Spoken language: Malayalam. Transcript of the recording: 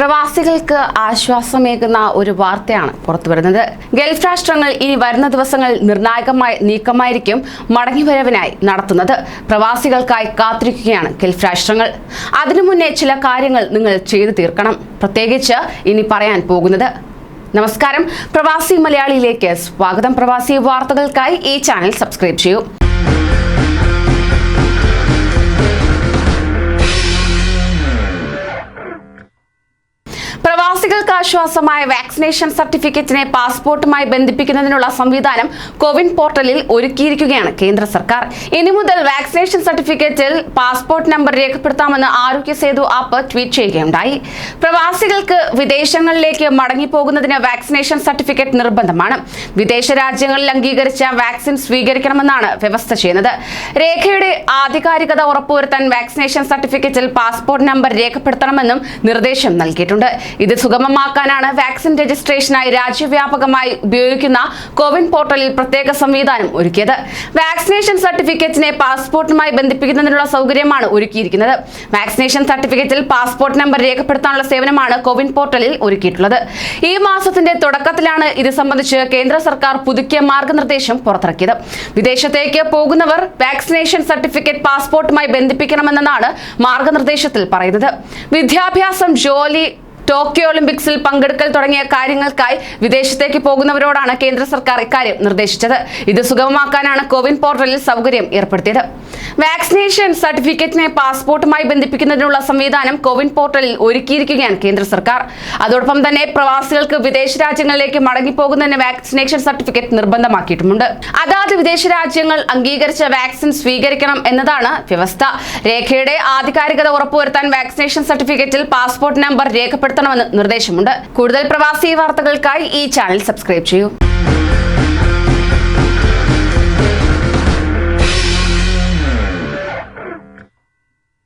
പ്രവാസികൾക്ക് ആശ്വാസമേകുന്ന ഒരു വാർത്തയാണ് പുറത്തുവരുന്നത് ഗൾഫ് രാഷ്ട്രങ്ങൾ ഇനി വരുന്ന ദിവസങ്ങൾ നിർണായകമായി നീക്കമായിരിക്കും മടങ്ങിവരവിനായി നടത്തുന്നത്. പ്രവാസികൾക്കായി കാത്തിരിക്കുകയാണ് ഗൾഫ് രാഷ്ട്രങ്ങൾ. അതിനു മുന്നേ ചില കാര്യങ്ങൾ നിങ്ങൾ ചെയ്തു തീർക്കണം. പ്രത്യേകിച്ച് ഇനി പറയാൻ പോകുന്നത്. നമസ്കാരം. പ്രവാസി മലയാളിയിലേക്ക് സ്വാഗതം. പ്രവാസി വാർത്തകൾക്കായി ഈ ചാനൽ സബ്സ്ക്രൈബ് ചെയ്യൂ. പ്രവാസികൾക്ക് ആശ്വാസമായ വാക്സിനേഷൻ സർട്ടിഫിക്കറ്റിനെ പാസ്പോർട്ടുമായി ബന്ധിപ്പിക്കുന്നതിനുള്ള സംവിധാനം കോവിൻ പോർട്ടലിൽ ഒരുക്കിയിരിക്കുകയാണ് കേന്ദ്ര സർക്കാർ. ഇനി മുതൽ വാക്സിനേഷൻ സർട്ടിഫിക്കറ്റിൽ പാസ്പോർട്ട് നമ്പർ രേഖപ്പെടുത്താമെന്ന് ആരോഗ്യ സേതു ആപ്പ് ട്വീറ്റ് ചെയ്യുകയുണ്ടായി. പ്രവാസികൾക്ക് വിദേശങ്ങളിലേക്ക് മടങ്ങിപ്പോകുന്നതിന് വാക്സിനേഷൻ സർട്ടിഫിക്കറ്റ് നിർബന്ധമാണ്. വിദേശ രാജ്യങ്ങളിൽ അംഗീകരിച്ച വാക്സിൻ സ്വീകരിക്കണമെന്നാണ് വ്യവസ്ഥ ചെയ്യുന്നത്. രേഖയുടെ ആധികാരികത ഉറപ്പുവരുത്താൻ വാക്സിനേഷൻ സർട്ടിഫിക്കറ്റിൽ പാസ്പോർട്ട് നമ്പർ രേഖപ്പെടുത്തണമെന്നും നിർദ്ദേശം നൽകിയിട്ടുണ്ട്. ഇത് സുഗമമാക്കാനാണ് വാക്സിൻ രജിസ്ട്രേഷനായി രാജ്യവ്യാപകമായി ഉപയോഗിക്കുന്ന കോവിൻ പോർട്ടലിൽ പ്രത്യേക സംവിധാനം ഒരുക്കിയത്. വാക്സിനേഷൻ സർട്ടിഫിക്കറ്റിനെ പാസ്പോർട്ടുമായി ബന്ധിപ്പിക്കുന്നതിനുള്ള സൗകര്യമാണ് ഒരുക്കിയിരിക്കുന്നത്. വാക്സിനേഷൻ സർട്ടിഫിക്കറ്റിൽ പാസ്പോർട്ട് നമ്പർ രേഖപ്പെടുത്താനുള്ള സേവനമാണ് കോവിൻ പോർട്ടലിൽ ഒരുക്കിയിട്ടുള്ളത്. ഈ മാസത്തിന്റെ തുടക്കത്തിലാണ് ഇത് സംബന്ധിച്ച് കേന്ദ്ര സർക്കാർ പുതുക്കിയ മാർഗനിർദ്ദേശം പുറത്തിറക്കിയത്. വിദേശത്തേക്ക് പോകുന്നവർ വാക്സിനേഷൻ സർട്ടിഫിക്കറ്റ് പാസ്പോർട്ടുമായി ബന്ധിപ്പിക്കണമെന്നാണ് മാർഗനിർദ്ദേശത്തിൽ പറയുന്നത്. വിദ്യാഭ്യാസം ജോലി ടോക്കിയോ ഒളിമ്പിക്സിൽ പങ്കെടുക്കൽ തുടങ്ങിയ കാര്യങ്ങൾക്കായി വിദേശത്തേക്ക് പോകുന്നവരോടാണ് കേന്ദ്ര സർക്കാർ ഇക്കാര്യം നിർദ്ദേശിച്ചത്. ഇത് സുഗമമാക്കാനാണ് കോവിൻ പോർട്ടലിൽ സൗകര്യം ഏർപ്പെടുത്തിയത്. വാക്സിനേഷൻ സർട്ടിഫിക്കറ്റിനെ പാസ്പോർട്ടുമായി ബന്ധിപ്പിക്കുന്നതിനുള്ള സംവിധാനം കോവിൻ പോർട്ടലിൽ ഒരുക്കിയിരിക്കുകയാണ് കേന്ദ്ര സർക്കാർ. അതോടൊപ്പം തന്നെ പ്രവാസികൾക്ക് വിദേശ രാജ്യങ്ങളിലേക്ക് മടങ്ങിപ്പോകുന്നതിന് വാക്സിനേഷൻ സർട്ടിഫിക്കറ്റ് നിർബന്ധമാക്കിയിട്ടുമുണ്ട്. അതാത് വിദേശ രാജ്യങ്ങൾ അംഗീകരിച്ച വാക്സിൻ സ്വീകരിക്കണം എന്നതാണ് വ്യവസ്ഥ. രേഖയുടെ ആധികാരികത ഉറപ്പുവരുത്താൻ വാക്സിനേഷൻ സർട്ടിഫിക്കറ്റിൽ പാസ്പോർട്ട് നമ്പർ നടത്തണമെന്ന് നിർദ്ദേശമുണ്ട്. കൂടുതൽ പ്രവാസി വാർത്തകൾക്കായി ഈ ചാനൽ സബ്സ്ക്രൈബ് ചെയ്യൂ.